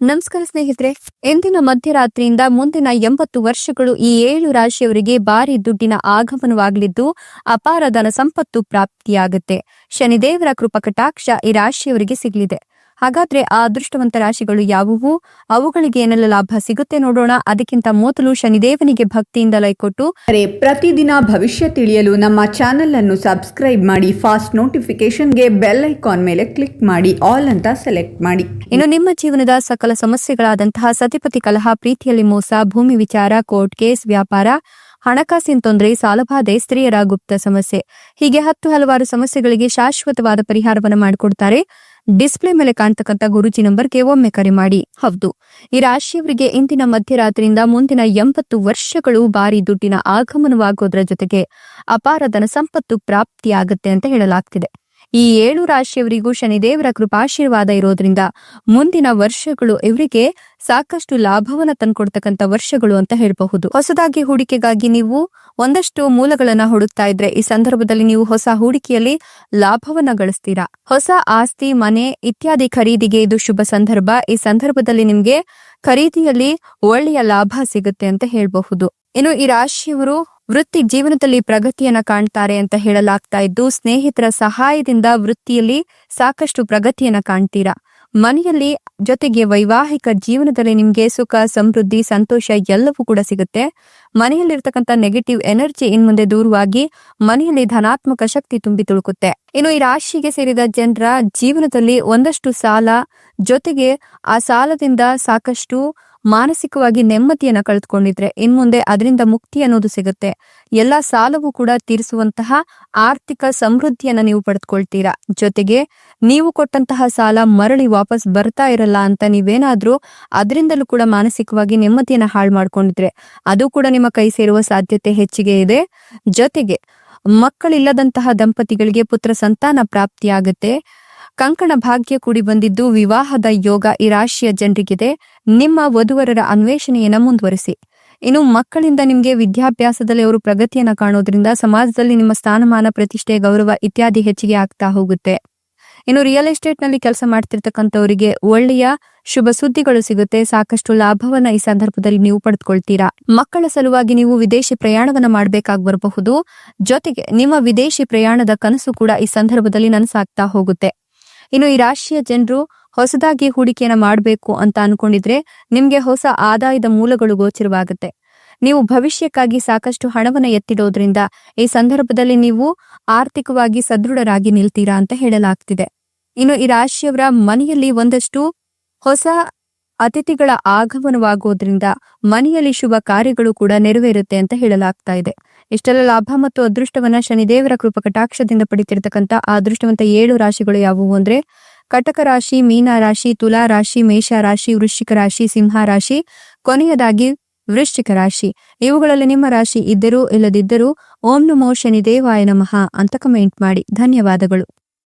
ನಮಸ್ಕಾರ ಸ್ನೇಹಿತರೆ ಎಂದಿನ ಮಧ್ಯರಾತ್ರಿಯಿಂದ ಮುಂದಿನ ಎಂಬತ್ತು ವರ್ಷಗಳು ಈ ಏಳು ರಾಶಿಯವರಿಗೆ ಭಾರಿ ದುಡ್ಡಿನ ಆಗಮನವಾಗಲಿದ್ದು, ಅಪಾರ ಧನ ಸಂಪತ್ತು ಪ್ರಾಪ್ತಿಯಾಗುತ್ತೆ. ಶನಿದೇವರ ಕೃಪಕಟಾಕ್ಷ ಈ ರಾಶಿಯವರಿಗೆ ಸಿಗಲಿದೆ. ಹಾಗಾದ್ರೆ ಆ ಅದೃಷ್ಟವಂತ ರಾಶಿಗಳು ಯಾವುವು? ಅವುಗಳಿಗೆ ಏನೆಲ್ಲ ಲಾಭ ಸಿಗುತ್ತೆ ನೋಡೋಣ. ಅದಕ್ಕಿಂತ ಮೊದಲು ಶನಿದೇವನಿಗೆ ಭಕ್ತಿಯಿಂದ ಲೈಕೊಟ್ಟು ಪ್ರತಿದಿನ ಭವಿಷ್ಯ ತಿಳಿಯಲು ನಮ್ಮ ಚಾನೆಲ್ ಅನ್ನು ಸಬ್ಸ್ಕ್ರೈಬ್ ಮಾಡಿ ಫಾಸ್ಟ್ ನೋಟಿಫಿಕೇಶನ್ಗೆ ಬೆಲ್ ಐಕಾನ್ ಮೇಲೆ ಕ್ಲಿಕ್ ಮಾಡಿ ಆಲ್ ಅಂತ ಸೆಲೆಕ್ಟ್ ಮಾಡಿ. ಇನ್ನು ನಿಮ್ಮ ಜೀವನದ ಸಕಲ ಸಮಸ್ಯೆಗಳಾದಂತಹ ಸತಿಪತಿ ಕಲಹ ಪ್ರೀತಿಯಲ್ಲಿ ಮೋಸ ಭೂಮಿ ವಿಚಾರ ಕೋರ್ಟ್ ಕೇಸ್ ವ್ಯಾಪಾರ ಹಣಕಾಸಿನ ತೊಂದರೆ ಸಾಲಬಾಧೆ ಸ್ತ್ರೀಯರ ಗುಪ್ತ ಸಮಸ್ಯೆ. ಹೀಗೆ ಹತ್ತು ಹಲವಾರು ಸಮಸ್ಯೆಗಳಿಗೆ ಶಾಶ್ವತವಾದ ಪರಿಹಾರವನ್ನು ಮಾಡಿಕೊಡ್ತಾರೆ. ಡಿಸ್ಪ್ಲೇ ಮೇಲೆ ಕಾಣ್ತಕ್ಕಂಥ ಗುರುಜಿ ನಂಬರ್ಗೆ ಒಮ್ಮೆ ಕರೆ ಮಾಡಿ. ಹೌದು, ಈ ರಾಶಿಯವರಿಗೆ ಇಂದಿನ ಮಧ್ಯರಾತ್ರಿಯಿಂದ ಮುಂದಿನ ಎಂಬತ್ತು ವರ್ಷಗಳು ಭಾರಿ ದುಡ್ಡಿನ ಆಗಮನವಾಗೋದ್ರ ಜೊತೆಗೆ ಅಪಾರ ಧನ ಸಂಪತ್ತು ಪ್ರಾಪ್ತಿಯಾಗುತ್ತೆ ಅಂತ ಹೇಳಲಾಗ್ತಿದೆ. ಈ ಏಳು ರಾಶಿಯವರಿಗೂ ಶನಿದೇವರ ಕೃಪಾಶೀರ್ವಾದ ಇರೋದ್ರಿಂದ ಮುಂದಿನ ವರ್ಷಗಳು ಇವರಿಗೆ ಸಾಕಷ್ಟು ಲಾಭವನ್ನ ತಂದ್ಕೊಡ್ತಕ್ಕಂಥ ವರ್ಷಗಳು ಅಂತ ಹೇಳಬಹುದು. ಹೊಸದಾಗಿ ಹೂಡಿಕೆಗಾಗಿ ನೀವು ಒಂದಷ್ಟು ಮೂಲಗಳನ್ನ ಹುಡುಕ್ತಾ ಇದ್ರೆ ಈ ಸಂದರ್ಭದಲ್ಲಿ ನೀವು ಹೊಸ ಹೂಡಿಕೆಯಲ್ಲಿ ಲಾಭವನ್ನ ಗಳಿಸ್ತೀರಾ? ಹೊಸ ಆಸ್ತಿ, ಮನೆ ಇತ್ಯಾದಿ ಖರೀದಿಗೆ ಇದು ಶುಭ ಸಂದರ್ಭ. ಈ ಸಂದರ್ಭದಲ್ಲಿ ನಿಮ್ಗೆ ಖರೀದಿಯಲ್ಲಿ ಒಳ್ಳೆಯ ಲಾಭ ಸಿಗುತ್ತೆ ಅಂತ ಹೇಳಬಹುದು. ಇನ್ನು ಈ ರಾಶಿಯವರು ವೃತ್ತಿ ಜೀವನದಲ್ಲಿ ಪ್ರಗತಿಯನ್ನ ಕಾಣ್ತಾರೆ ಅಂತ ಹೇಳಲಾಗ್ತಾ ಇದ್ದು, ಸ್ನೇಹಿತರ ಸಹಾಯದಿಂದ ವೃತ್ತಿಯಲ್ಲಿ ಸಾಕಷ್ಟು ಪ್ರಗತಿಯನ್ನ ಕಾಣ್ತೀರಾ? ಮನೆಯಲ್ಲಿ ಜೊತೆಗೆ ವೈವಾಹಿಕ ಜೀವನದಲ್ಲಿ ನಿಮ್ಗೆ ಸುಖ, ಸಮೃದ್ಧಿ, ಸಂತೋಷ ಎಲ್ಲವೂ ಕೂಡ ಸಿಗುತ್ತೆ. ಮನೆಯಲ್ಲಿರ್ತಕ್ಕಂಥ ನೆಗೆಟಿವ್ ಎನರ್ಜಿ ಇನ್ ಮುಂದೆ ದೂರವಾಗಿ ಮನೆಯಲ್ಲಿ ಧನಾತ್ಮಕ ಶಕ್ತಿ ತುಂಬಿ ತುಳುಕುತ್ತೆ. ಇನ್ನು ಈ ರಾಶಿಗೆ ಸೇರಿದ ಜನರ ಜೀವನದಲ್ಲಿ ಒಂದಷ್ಟು ಸಾಲ, ಜೊತೆಗೆ ಆ ಸಾಲದಿಂದ ಸಾಕಷ್ಟು ಮಾನಸಿಕವಾಗಿ ನೆಮ್ಮದಿಯನ್ನ ಕಳೆದುಕೊಂಡಿದ್ರೆ ಇನ್ಮುಂದೆ ಅದರಿಂದ ಮುಕ್ತಿ ಅನ್ನೋದು ಸಿಗುತ್ತೆ. ಎಲ್ಲಾ ಸಾಲವೂ ಕೂಡ ತೀರಿಸುವಂತಹ ಆರ್ಥಿಕ ಸಮೃದ್ಧಿಯನ್ನ ನೀವು ಪಡೆದುಕೊಳ್ತೀರಾ. ಜೊತೆಗೆ ನೀವು ಕೊಟ್ಟಂತಹ ಸಾಲ ಮರಳಿ ವಾಪಸ್ ಬರ್ತಾ ಇರಲ್ಲ ಅಂತ ನೀವೇನಾದ್ರೂ ಅದರಿಂದಲೂ ಕೂಡ ಮಾನಸಿಕವಾಗಿ ನೆಮ್ಮದಿಯನ್ನ ಹಾಳು ಮಾಡ್ಕೊಂಡಿದ್ರೆ ಅದು ಕೂಡ ನಿಮ್ಮ ಕೈ ಸೇರುವ ಸಾಧ್ಯತೆ ಹೆಚ್ಚಿಗೆ ಇದೆ. ಜೊತೆಗೆ ಮಕ್ಕಳಿಲ್ಲದಂತಹ ದಂಪತಿಗಳಿಗೆ ಪುತ್ರ ಸಂತಾನ ಪ್ರಾಪ್ತಿಯಾಗುತ್ತೆ. ಕಂಕಣ ಭಾಗ್ಯ ಕೂಡಿ ಬಂದಿದ್ದು ವಿವಾಹದ ಯೋಗ ಈ ರಾಶಿಯ ಜನರಿಗಿದೆ ನಿಮ್ಮ ವಧುವರರ ಅನ್ವೇಷಣೆಯನ್ನು ಮುಂದುವರಿಸಿ. ಇನ್ನು ಮಕ್ಕಳಿಂದ ನಿಮಗೆ ವಿದ್ಯಾಭ್ಯಾಸದಲ್ಲಿ ಅವರು ಪ್ರಗತಿಯನ್ನು ಕಾಣೋದ್ರಿಂದ ಸಮಾಜದಲ್ಲಿ ನಿಮ್ಮ ಸ್ಥಾನಮಾನ, ಪ್ರತಿಷ್ಠೆ, ಗೌರವ ಇತ್ಯಾದಿ ಹೆಚ್ಚಿಗೆ ಆಗ್ತಾ ಹೋಗುತ್ತೆ. ಇನ್ನು ರಿಯಲ್ ಎಸ್ಟೇಟ್ನಲ್ಲಿ ಕೆಲಸ ಮಾಡ್ತಿರ್ತಕ್ಕಂಥವರಿಗೆ ಒಳ್ಳೆಯ ಶುಭ ಸುದ್ದಿಗಳು ಸಿಗುತ್ತೆ. ಸಾಕಷ್ಟು ಲಾಭವನ್ನ ಈ ಸಂದರ್ಭದಲ್ಲಿ ನೀವು ಪಡೆದುಕೊಳ್ತೀರಾ. ಮಕ್ಕಳ ಸಲುವಾಗಿ ನೀವು ವಿದೇಶಿ ಪ್ರಯಾಣವನ್ನ ಮಾಡಬೇಕಾಗಿ ಬರಬಹುದು. ಜೊತೆಗೆ ನಿಮ್ಮ ವಿದೇಶಿ ಪ್ರಯಾಣದ ಕನಸು ಕೂಡ ಈ ಸಂದರ್ಭದಲ್ಲಿ ನನಸಾಗ್ತಾ ಹೋಗುತ್ತೆ. ಇನ್ನು ಈ ರಾಶಿಯ ಜನರು ಹೊಸದಾಗಿ ಹೂಡಿಕೆಯನ್ನ ಮಾಡಬೇಕು ಅಂತ ಅನ್ಕೊಂಡಿದ್ರೆ ನಿಮ್ಗೆ ಹೊಸ ಆದಾಯದ ಮೂಲಗಳು ಗೋಚರವಾಗುತ್ತೆ. ನೀವು ಭವಿಷ್ಯಕ್ಕಾಗಿ ಸಾಕಷ್ಟು ಹಣವನ್ನು ಎತ್ತಿಡೋದ್ರಿಂದ ಈ ಸಂದರ್ಭದಲ್ಲಿ ನೀವು ಆರ್ಥಿಕವಾಗಿ ಸದೃಢರಾಗಿ ನಿಲ್ತೀರಾ ಅಂತ ಹೇಳಲಾಗ್ತಿದೆ. ಇನ್ನು ಈ ರಾಶಿಯವರ ಮನೆಯಲ್ಲಿ ಒಂದಷ್ಟು ಹೊಸ ಅತಿಥಿಗಳ ಆಗಮನವಾಗೋದ್ರಿಂದ ಮನೆಯಲ್ಲಿ ಶುಭ ಕಾರ್ಯಗಳು ಕೂಡ ನೆರವೇರುತ್ತೆ ಅಂತ ಹೇಳಲಾಗ್ತಾ ಇದೆ. ಇಷ್ಟೆಲ್ಲ ಲಾಭ ಮತ್ತು ಅದೃಷ್ಟವನ್ನ ಶನಿದೇವರ ಕೃಪ ಕಟಾಕ್ಷದಿಂದ ಪಡಿತಿರ್ತಕ್ಕಂಥ ಆ ಅದೃಷ್ಟವಂತ ಏಳು ರಾಶಿಗಳು ಯಾವುವು ಅಂದ್ರೆ ಕಟಕ ರಾಶಿ, ಮೀನ ರಾಶಿ, ತುಲಾ ರಾಶಿ, ಮೇಷ ರಾಶಿ, ವೃಶ್ಚಿಕ ರಾಶಿ, ಸಿಂಹ ರಾಶಿ, ಕೊನೆಯದಾಗಿ ವೃಶ್ಚಿಕ ರಾಶಿ. ಇವುಗಳಲ್ಲಿ ನಿಮ್ಮ ರಾಶಿ ಇದ್ದರೂ ಇಲ್ಲದಿದ್ದರೂ ಓಂ ನಮೋ ಶನಿದೇವಾಯ ನಮಃ ಅಂತ ಕಮೆಂಟ್ ಮಾಡಿ. ಧನ್ಯವಾದಗಳು.